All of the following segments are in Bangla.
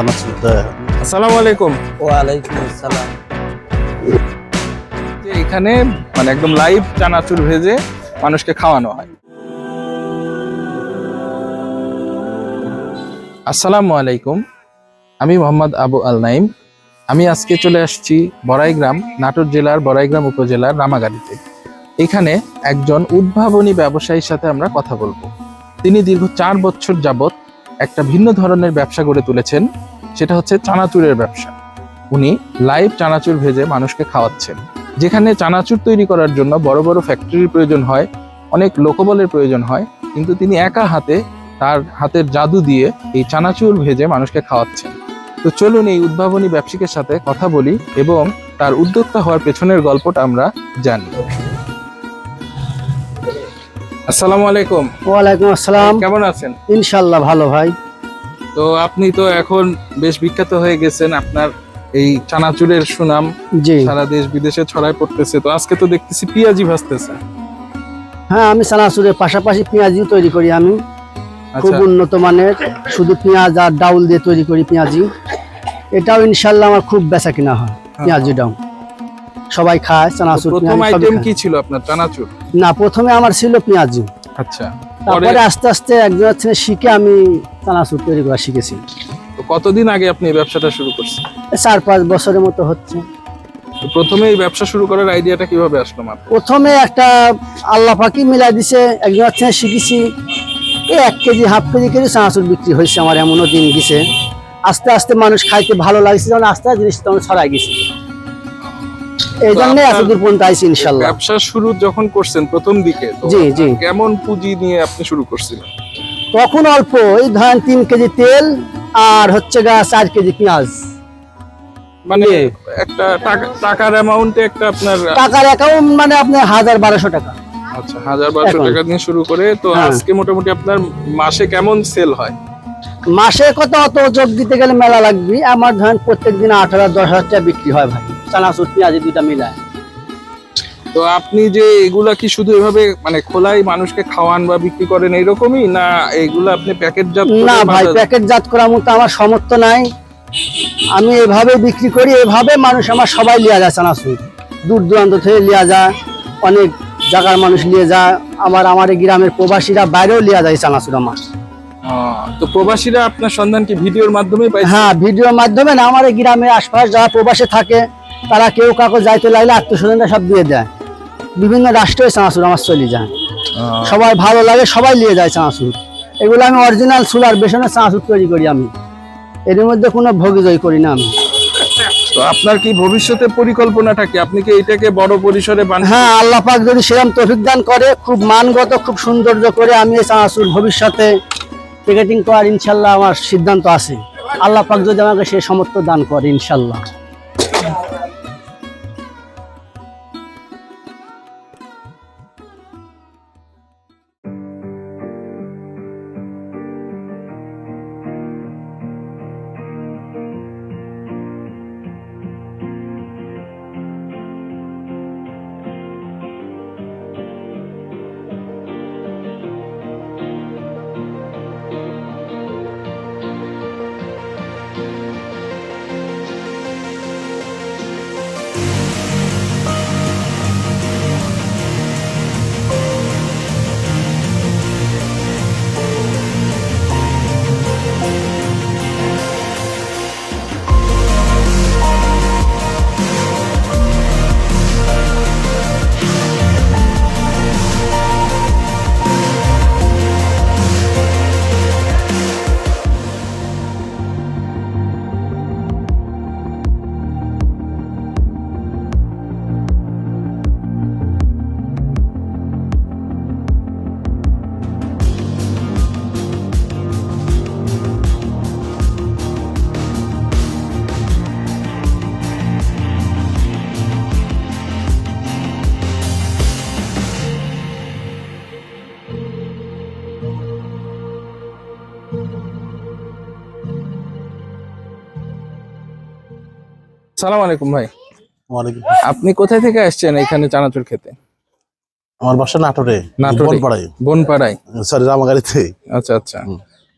চানাচুর দেয় আসসালামু আলাইকুম। ওয়ালাইকুম আসসালাম। এখানে মানে একদম লাইভ চানাচুর ভেজে মানুষকে খাওয়ানো হয়। আসসালামু আলাইকুম। আমি মোহাম্মদ আবু আল নাইম আমি আজকে চলে আসছি বড়াইগ্রাম নাটোর জেলার বড়াইগ্রাম উপজেলার রামাগাড়িতে। এখানে একজন উদ্ভাবনী ব্যবসায়ীর সাথে আমরা কথা বলব। তিনি দীর্ঘ চার বছর যাবত একটা ভিন্ন ধরনের ব্যবসা গড়ে তুলেছেন, সেটা হচ্ছে চানাচুরের ব্যবসা। উনি লাইভ চানাচুর ভেজে মানুষকে খাওয়াচ্ছেন। যেখানে চানাচুর তৈরি করার জন্য বড় বড় ফ্যাক্টরির প্রয়োজন হয়, অনেক লোকবলের প্রয়োজন হয়, কিন্তু তিনি একা হাতে, তার হাতের জাদু দিয়ে এই চানাচুর ভেজে মানুষকে খাওয়াচ্ছেন। তো চলুন এই উদ্ভাবনী ব্যবসায়ীর সাথে কথা বলি এবং তার উদ্যোক্তা হওয়ার পেছনের গল্পটা আমরা জানি। আসসালামু আলাইকুম। ওয়ালাইকুম আসসালাম। কেমন আছেন? ইনশাল্লাহ ভালো ভাই। তো আপনি তো এখন বেশ বিখ্যাত হয়ে গেছেন আপনার এই চানাচুরের সুনাম। সারা দেশ বিদেশে ছড়ায় পড়তেছে। তো আজকে তো দেখতেছি পিয়াজি ভাজতেছে। হ্যাঁ আমি সানাসুরের পাশাপাশি পেঁয়াজিও তৈরি করি আমি। খুব আচ্ছা উন্নত মানের। শুধু পেঁয়াজ আর ডাউল দিয়ে তৈরি করি পেঁয়াজি। এটাও ইনশাল্লাহ আমার খুব বেচা কিনা হয় পেঁয়াজিটাও সবাই খায় চানাচুর প্রথম আইটেম কি ছিল আপনার চানাচুর? না প্রথমে আমার ছিল পেঁয়াজি। আচ্ছা। তারপরে আস্তে আস্তে একজন থেকে শিখে আমি চানাচুর তৈরি করা শিখেছি। তো কতদিন আগে আপনি এই ব্যবসাটা শুরু করছেন? চার পাঁচ বছরের মতো হচ্ছে। প্রথমে এই ব্যবসা শুরু করার আইডিয়াটা কীভাবে আসলো মাত্র? প্রথমে একটা আল্লাহ পাকি মিলাই দিছে একজনের থেকে শিখেছি এই এক কেজি হাফ কেজি কেজি চানাচুর বিক্রি হয়েছে আমার এমনও দিন গেছে। আস্তে আস্তে মানুষ খাইতে ভালো লাগছে যখন আস্তে আস্তে জিনিসটা তখন ছড়াই গেছে। এই জন্যই আপনার এত দূর পর্যন্ত আইসি ইনশাল্লাহ ব্যবসা শুরু যখন করছেন প্রথম দিকে জি, জি। কেমন পুঁজি নিয়ে আপনি শুরু করছিলেন? তখন অল্প এই ধরেন তিন কেজি তেল আর হচ্ছে গা চার কেজি পেঁয়াজ। মানে একটা টাকা- টাকার অ্যামাউন্টে একটা আপনার টাকার অ্যাকাউন্ট মানে আপনার হাজার বারোশো টাকা। আচ্ছা হাজার বারোশো টাকা দিয়ে শুরু করে তো হ্যাঁ। আজকে মোটামুটি আপনার মাসে কেমন সেল হয়? মাসে কত অত যোগ দিতে গেলে মেলা লাগবে? আমার ধরেন প্রত্যেক দিন আট হাজার দশ হাজার টাকা বিক্রি হয় ভাই। চানাচুর পেঁয়াজি দুইটা মিলায়। তো আপনি যে এগুলা কি শুধু এভাবে মানে খোলাই মানুষকে খাওয়ান বা বিক্রি করেন এইরকমই? না এগুলো আপনি প্যাকেটজাত না ভাই বাজার- প্যাকেট জাত করার মতো আমার সামর্থ্য নাই। আমি এভাবে বিক্রি করি এভাবে মানুষ আমার সবাই লিয়া যায় চানাচুর। দূর দূরান্ত থেকে লিয়া যায় অনেক জায়গার মানুষ নিয়ে যায়। আবার আমার গ্রামের প্রবাসীরা বাইরেও লিয়া যায় চানাচুর আমার। তো প্রবাসীরা আপনার সন্ধান কি ভিডিওর মাধ্যমে পাইছে? হ্যাঁ ভিডিওর মাধ্যমে না আমার এই গ্রামের আশপাশ যারা প্রবাসে থাকে তারা কেউ কাউকে যাইতে লাগলে আত্মস্বজনরা সব দিয়ে দেয়। বিভিন্ন রাষ্ট্রে চানাচুর আমার চলে যায়। সবাই ভালো লাগে সবাই নিয়ে যায় চানাচুর। এগুলো আমি অরিজিনাল সুলার বেসনের চানাচুর তৈরি করি আমি। এর মধ্যে কোনো ভোগিজয় করি না আমি। তো আপনার কি ভবিষ্যতে পরিকল্পনাটা কি? আপনি কি এটাকে বড় পরিসরে হ্যাঁ আল্লাহ পাক যদি সেরকম তৌফিক দান করে খুব মানগত খুব সৌন্দর্য করে আমি এই চানাচুর ভবিষ্যতে প্যাকেটিং করার ইনশাল্লাহ আমার সিদ্ধান্ত আছে। আল্লাহ পাক যদি আমাকে সে সমর্থ দান করে ইনশাল্লাহ। সালাম আলাইকুম ভাই। ওয়ালাইকুম আপনি কোথায় থেকে আসছেন এখানে চানাচুর খেতে? আমার বাসা নাটোরে নাটোরে? পাড়ায় বনপাড়ায়। সরি রামাগাড়িতে। আচ্ছা আচ্ছা।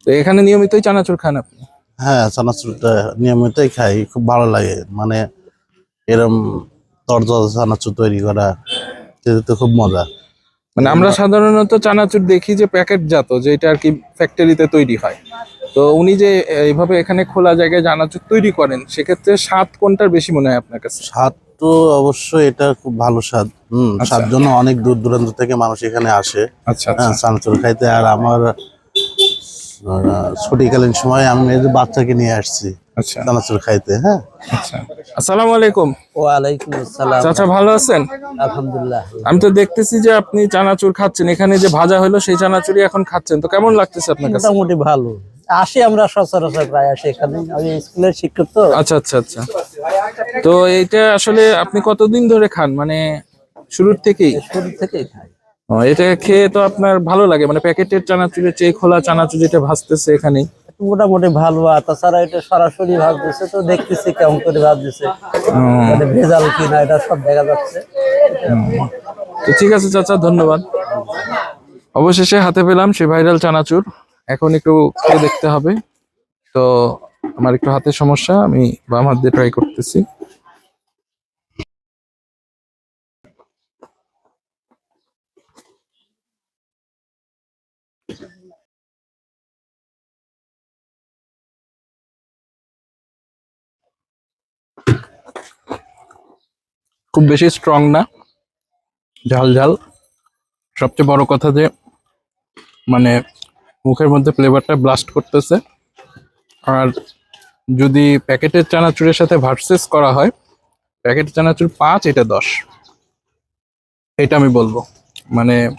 তো এখানে নিয়মিতই চানাচুর খান আপনি? হ্যাঁ চানাচুরটা নিয়মিতই খাই খুব ভালো লাগে। মানে এরম তরতাজা চানাচুর তৈরি করা তো খুব মজা। মানে আমরা সাধারণত চানাচুর দেখি যে প্যাকেটজাত যেটা আর কি ফ্যাক্টরিতে তৈরি হয়। তো উনি যে এইভাবে এখানে খোলা জায়গায় চানাচুর তৈরি করেন সেক্ষেত্রে স্বাদ কোনটার বেশি মনে হয় আপনার কাছে? স্বাদ তো অবশ্যই এটা খুব ভালো স্বাদ। হম আচ্ছা। স্বাদ জন্য অনেক দূর দূরান্ত থেকে মানুষ এখানে আসে। আচ্ছা আচ্ছা। হ্যাঁ চানাচুর খাইতে। আর আমার ছুটিকালীন সময় আমি যে বাচ্চাকে নিয়ে আসছি আচ্ছা। চানাচুর খাইতে হ্যাঁ। আচ্ছা। আসসালামু আলাইকুম। ওয়ালাইকুম আসসালাম। চাচা ভালো আছেন? আলহামদুলিল্লাহ। আমি তো দেখতেছি যে আপনি চানাচুর খাচ্ছেন। এখানে যে ভাজা হলো সেই চানাচুরি এখন খাচ্ছেন। তো কেমন লাগতেছে আপনার কাছে? মোটামুটি ভালো। আসি আমরা সচরাচর প্রায় আসি এখানে। আমি স্কুলের শিক্ষক তো। আচ্ছা আচ্ছা আচ্ছা। তো এইটা আসলে আপনি কতদিন ধরে খান? মানে শুরুর থেকেই? শুরু থেকেই খাই। এটা খেয়ে তো আপনার ভালো লাগে। মানে প্যাকেটের চানাচুরের চেয়ে খোলা চানাচুরিটা ভাজতেছে এখানেই। মোটামুটি ভালো। আর তাছাড়া এটা সরাসরি ভাব দিচ্ছে তো দেখতেছি কেমন করে ভাব দিচ্ছে মানে ভেজাল কিনা এটা সব দেখা যাচ্ছে। তো ঠিক আছে চাচা ধন্যবাদ। অবশেষে হাতে পেলাম সে ভাইরাল চানাচুর। এখন একটু দেখতে হবে। তো আমার একটু হাতে সমস্যা, আমি বাম হাত দিয়ে ট্রাই করতেছি। খুব বেশি স্ট্রং না, ঝাল ঝাল। সবচেয়ে বড় কথা যে মানে মুখের মধ্যে ফ্লেভারটা ব্লাস্ট করতেছে। আর যদি প্যাকেটের চানাচুরের সাথে ভার্সেস করা হয়, প্যাকেটের চানাচুর পাঁচ, এটা দশ। এটা আমি বলব। মানে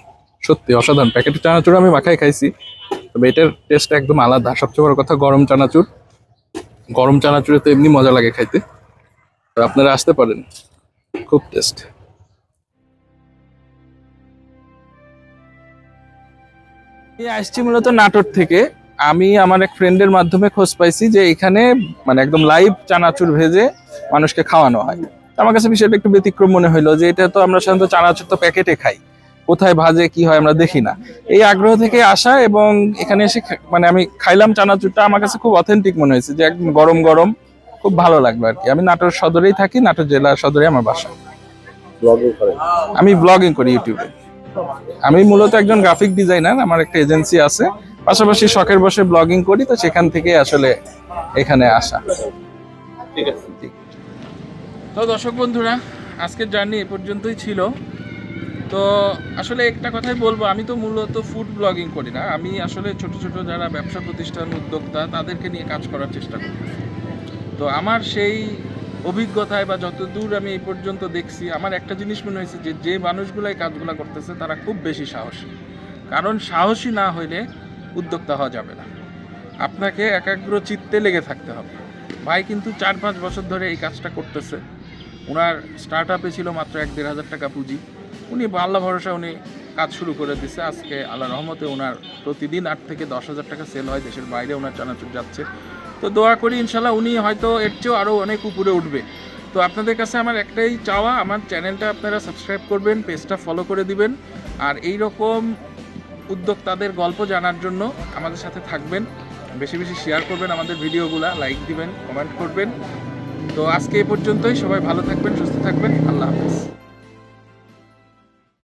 সত্যি অসাধারণ। প্যাকেটের চানাচুর আমি মাখায় খাইছি, তবে এটার টেস্ট একদম আলাদা। সবচেয়ে বড় কথা গরম চানাচুর। গরম চানাচুরে তো এমনি মজা লাগে খাইতে। আপনারা আসতে পারেন। খুব টেস্ট আসছি মূলত নাটোর থেকে। আমি আমার এক ফ্রেন্ডের মাধ্যমে খোঁজ পাইছি যে এখানে মানে একদম লাইভ চানাচুর ভেজে মানুষকে খাওয়ানো হয়। আমার কাছে বিষয়টা একটু ব্যতিক্রম মনে হলো যে এটা তো আমরা সাধারণত চানাচুর তো প্যাকেটে খাই। কোথায় ভাজে কি হয় আমরা দেখি না। এই আগ্রহ থেকে আসা এবং এখানে এসে মানে আমি খাইলাম চানাচুরটা আমার কাছে খুব অথেন্টিক মনে হয়েছে যে একদম গরম গরম খুব ভালো লাগল আর কি। আমি নাটোর সদরেই থাকি নাটোর জেলা সদরে আমার বাসা। আমি ব্লগিং করি ইউটিউবে আমি মূলত একজন গ্রাফিক ডিজাইনার আমার একটা এজেন্সি আছে। পাশাপাশি শখের বসে ব্লগিং করি তো সেখান থেকে আসলে এখানে আসা। ঠিক আছে। তো দর্শক বন্ধুরা আজকের জার্নি এ পর্যন্তই ছিল। তো আসলে একটা কথাই বলব আমি তো মূলত ফুড ব্লগিং করি না। আমি আসলে ছোট ছোট যারা ব্যবসা প্রতিষ্ঠান উদ্যোক্তা তাদেরকে নিয়ে কাজ করার চেষ্টা করি। তো আমার সেই অভিজ্ঞতায় বা যতদূর আমি এই পর্যন্ত দেখছি, আমার একটা জিনিস মনে হয়েছে যে যে মানুষগুলো এই কাজগুলো করতেছে, তারা খুব বেশি সাহসী। কারণ সাহসী না হইলে উদ্যোক্তা হওয়া যাবে না। আপনাকে একাগ্র চিত্তে লেগে থাকতে হবে। ভাই কিন্তু চার পাঁচ বছর ধরে এই কাজটা করতেছে। ওনার স্টার্ট আপে ছিল মাত্র এক দেড় হাজার টাকা পুঁজি। উনি আল্লাহ ভরসা উনি কাজ শুরু করে দিছে। আজকে আল্লাহ রহমতে ওনার প্রতিদিন আট থেকে দশ হাজার টাকা সেল হয়। দেশের বাইরে ওনার চানাচুর যাচ্ছে। তো দোয়া করি ইনশাল্লাহ উনি হয়তো এর চেয়েও আরও অনেক উপরে উঠবে। তো আপনাদের কাছে আমার একটাই চাওয়া, আমার চ্যানেলটা আপনারা সাবস্ক্রাইব করবেন, পেজটা ফলো করে দিবেন। আর এই রকম উদ্যোক্তাদের গল্প জানার জন্য আমাদের সাথে থাকবেন। বেশি বেশি শেয়ার করবেন আমাদের ভিডিওগুলো লাইক দিবেন কমেন্ট করবেন। তো আজকে এই পর্যন্তই, সবাই ভালো থাকবেন, সুস্থ থাকবেন।